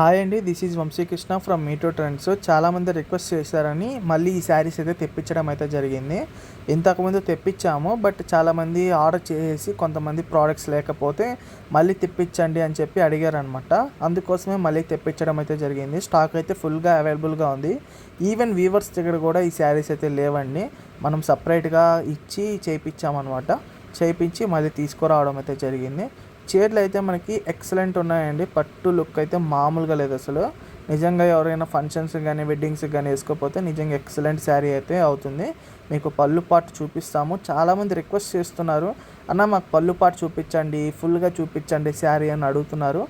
Hi అండి this is Vamsikrishna from మీటో trends చాలామంది రిక్వెస్ట్ చేశారని మళ్ళీ ఈ శారీస్ అయితే తెప్పించడం అయితే జరిగింది. ఇంతకుముందు తెప్పించాము బట్ చాలామంది ఆర్డర్ చేసి కొంతమంది ప్రోడక్ట్స్ లేకపోతే మళ్ళీ తెప్పించండి అని చెప్పి అడిగారనమాట అందుకోసమే మళ్ళీ తెప్పించడం అయితే జరిగింది. స్టాక్ అయితే ఫుల్గా అవైలబుల్గా ఉంది. ఈవెన్ వీవర్స్ దగ్గర కూడా ఈ శారీస్ అయితే లేవండి. మనం సపరేట్గా ఇచ్చి చేయించామన్నమాట చేయించి మళ్ళీ తీసుకురావడం అయితే జరిగింది. చీరలు అయితే మనకి ఎక్సలెంట్ ఉన్నాయండి. పట్టు లుక్ అయితే మామూలుగా లేదు అసలు. నిజంగా ఎవరైనా ఫంక్షన్స్ కానీ వెడ్డింగ్స్ కానీ వేసుకోకపోతే నిజంగా ఎక్సలెంట్ శారీ అయితే అవుతుంది. మీకు పళ్ళు పాటు చూపిస్తాము. చాలామంది రిక్వెస్ట్ చేస్తున్నారు. అన్న మాకు పళ్ళు పాటు చూపించండి ఫుల్గా చూపించండి శారీ అని అడుగుతున్నారు.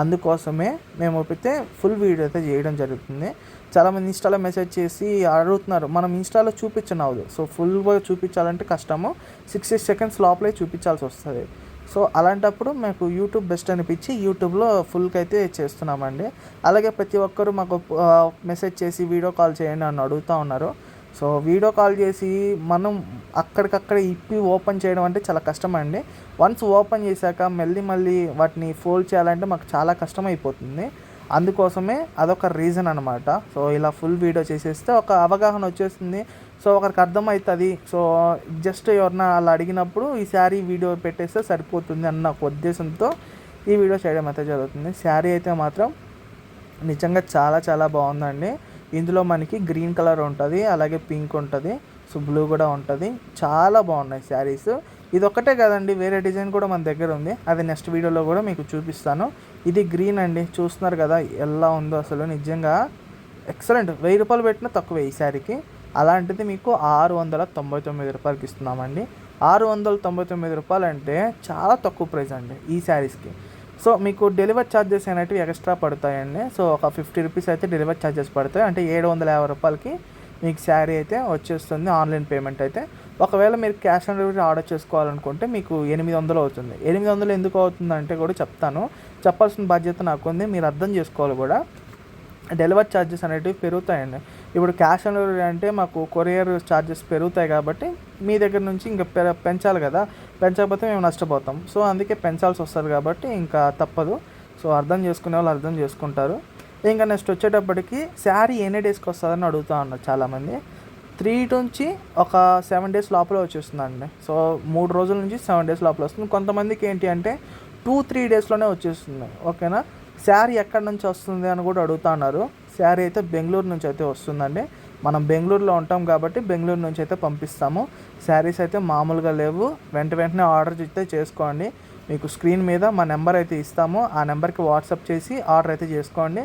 అందుకోసమే మేము అయితే ఫుల్ వీడియో అయితే చేయడం జరుగుతుంది. చాలామంది ఇన్స్టాలో మెసేజ్ చేసి అడుగుతున్నారు. మనం ఇన్స్టాలో చూపించను అవ్వదు సో ఫుల్గా చూపించాలంటే కష్టము. సిక్స్టీ సెకండ్స్ లోపలే చూపించాల్సి వస్తుంది. సో అలాంటప్పుడు మాకు యూట్యూబ్ బెస్ట్ అనిపించి యూట్యూబ్లో ఫుల్గా అయితే చేస్తున్నామండి. అలాగే ప్రతి ఒక్కరు మాకు మెసేజ్ చేసి వీడియో కాల్ చేయండి అని అడుగుతూ ఉన్నారు. సో వీడియో కాల్ చేసి మనం అక్కడికక్కడ ఇప్పి ఓపెన్ చేయడం అంటే చాలా కష్టం అండి వన్స్ ఓపెన్ చేశాక మళ్ళీ మళ్ళీ వాటిని ఫోల్డ్ చేయాలంటే మాకు చాలా కష్టం అయిపోతుంది అందుకోసమే అదొక రీజన్ అనమాట సో ఇలా ఫుల్ వీడియో చేసేస్తే ఒక అవగాహన వచ్చేస్తుంది. సో ఒకరికి అర్థమవుతుంది సో జస్ట్ ఎవరన్నా అలా అడిగినప్పుడు ఈ శారీ వీడియో పెట్టేస్తే సరిపోతుంది అన్న ఒక ఉద్దేశంతో ఈ వీడియో చేయడం అయితే జరుగుతుంది. శారీ అయితే మాత్రం నిజంగా చాలా చాలా బాగుందండి. ఇందులో మనకి గ్రీన్ కలర్ ఉంటుంది అలాగే పింక్ ఉంటుంది సో బ్లూ కూడా ఉంటుంది. చాలా బాగున్నాయి శారీస్. ఇది ఒక్కటే కదండి వేరే డిజైన్ కూడా మన దగ్గర ఉంది. అది నెక్స్ట్ వీడియోలో కూడా మీకు చూపిస్తాను. ఇది గ్రీన్ అండి చూస్తున్నారు కదా ఎలా ఉందో అసలు. నిజంగా ఎక్సలెంట్. వెయ్యి రూపాయలు పెట్టినా తక్కువే ఈ శారీకి. అలాంటిది మీకు ఆరు వందల తొంభై తొమ్మిది రూపాయలకి ఇస్తున్నామండి. ఆరు వందల తొంభై తొమ్మిది రూపాయలు అంటే చాలా తక్కువ ప్రైస్ అండి ఈ శారీస్కి. సో మీకు డెలివరీ ఛార్జెస్ అనేటివి ఎక్స్ట్రా పడతాయండి. సో ఒక ఫిఫ్టీ రూపీస్ అయితే డెలివరీ ఛార్జెస్ పడతాయి. అంటే ఏడు వందల యాభై రూపాయలకి మీకు శారీ అయితే వచ్చేస్తుంది ఆన్లైన్ పేమెంట్ అయితే. ఒకవేళ మీరు క్యాష్ ఆన్ డెలివరీ ఆర్డర్ చేసుకోవాలనుకుంటే మీకు ఎనిమిది వందలు అవుతుంది. ఎనిమిది వందలు ఎందుకు అవుతుంది అంటే కూడా చెప్తాను. చెప్పాల్సిన బాధ్యత నాకు ఉంది మీరు అర్థం చేసుకోవాలి కూడా. డెలివరీ ఛార్జెస్ అనేటివి పెరుగుతాయండి. ఇప్పుడు క్యాష్ ఆన్ డెలివరీ అంటే మాకు కొరియర్ ఛార్జెస్ పెరుగుతాయి కాబట్టి మీ దగ్గర నుంచి ఇంకా పె పెంచాలి కదా. పెంచకపోతే మేము నష్టపోతాం. సో అందుకే పెంచాల్సి వస్తుంది కాబట్టి ఇంకా తప్పదు. సో అర్థం చేసుకునే వాళ్ళు అర్థం చేసుకుంటారు. ఇంకా నెక్స్ట్ వచ్చేటప్పటికి శారీ ఎన్ని డేస్కి వస్తుందని అడుగుతూ ఉన్నారు చాలామంది. త్రీ నుంచి ఒక సెవెన్ డేస్ లోపల వచ్చేస్తుందండి. సో మూడు రోజుల నుంచి సెవెన్ డేస్ లోపల వస్తుంది. కొంతమందికి ఏంటి అంటే టూ త్రీ డేస్లోనే వచ్చేస్తుంది. ఓకేనా శారీ ఎక్కడి నుంచి వస్తుంది అని కూడా అడుగుతున్నారు శారీ అయితే బెంగళూరు నుంచి అయితే వస్తుందండి. మనం బెంగళూరులో ఉంటాం కాబట్టి బెంగళూరు నుంచి అయితే పంపిస్తాము. శారీస్ అయితే మామూలుగా లేవు. వెంట వెంటనే ఆర్డర్ అయితే చేసుకోండి. మీకు స్క్రీన్ మీద మా నెంబర్ అయితే ఇస్తాము. ఆ నెంబర్కి వాట్సాప్ చేసి ఆర్డర్ అయితే చేసుకోండి.